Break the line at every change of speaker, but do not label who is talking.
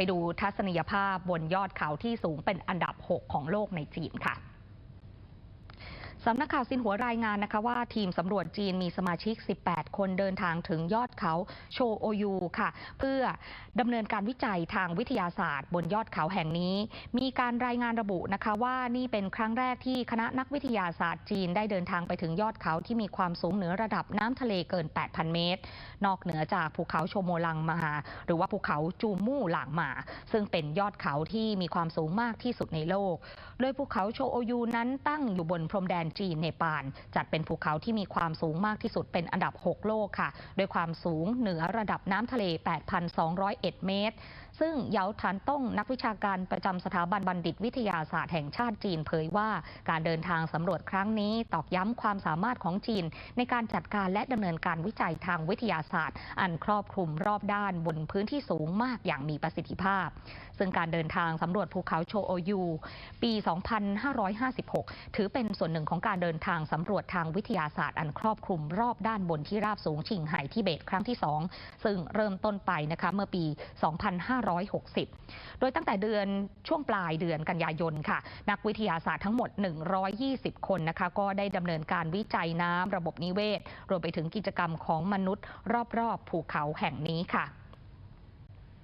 ไปดูทัศนียภาพบนยอดเขาที่สูงเป็นอันดับ 6 ของโลกในจีนค่ะ สำนักข่าวซินหัวรายงานนะคะว่าทีมสำรวจจีนมีสมาชิก 18 คนเดินทางถึงยอดเขาโชโอยูค่ะ เพื่อดำเนินการวิจัยทางวิทยาศาสตร์ บนยอดเขาแห่งนี้ มีการรายงานระบุนะคะว่านี่เป็นครั้งแรกที่คณะนักวิทยาศาสตร์จีนได้เดินทางไปถึงยอดเขาที่มีความสูงเหนือระดับน้ำทะเลเกิน 8,000 เมตร นอกเหนือจากภูเขาโชโมลังมา หรือว่าภูเขาจูมู่หลางหมา ซึ่งเป็นยอดเขาที่มีความสูงมากที่สุดในโลก โดยภูเขาโชโอยูนั้นตั้งอยู่บนพรมแดนจีนเนปาลจัดเป็นภูเขาที่มีความสูงมากที่สุดเป็นอันดับ 6 โลกค่ะโดยความสูงเหนือระดับน้ำทะเล 8,201 เมตร ซึ่งเยาฐานต้องนักวิชาการประจำสถาบันบัณฑิตวิทยาศาสตร์แห่งชาติจีนเผยว่าการเดินทางสำรวจครั้งนี้ตอกย้ำความสามารถของจีน ในการจัดการและดำเนินการวิจัยทางวิทยาศาสตร์ อันครอบคลุมรอบด้านบนพื้นที่สูงมากอย่างมีประสิทธิภาพ ซึ่งการเดินทางสำรวจภูเขาโชโอยูปี2556 ถือเป็นส่วนหนึ่งของการเดินทางสำรวจทางวิทยาศาสตร์อันครอบคลุมรอบด้านบนที่ราบสูงชิงไห่ทิเบตครั้งที่ 2 ซึ่งเริ่มต้นไปนะคะเมื่อปี 2560 โดยตั้งแต่เดือนช่วงปลายเดือนกันยายนค่ะ นักวิทยาศาสตร์ทั้งหมด 120 คนนะคะก็ได้ดำเนินการวิจัยน้ำระบบนิเวศ รวมไปถึงกิจกรรมของมนุษย์รอบๆภูเขาแห่งนี้ค่ะ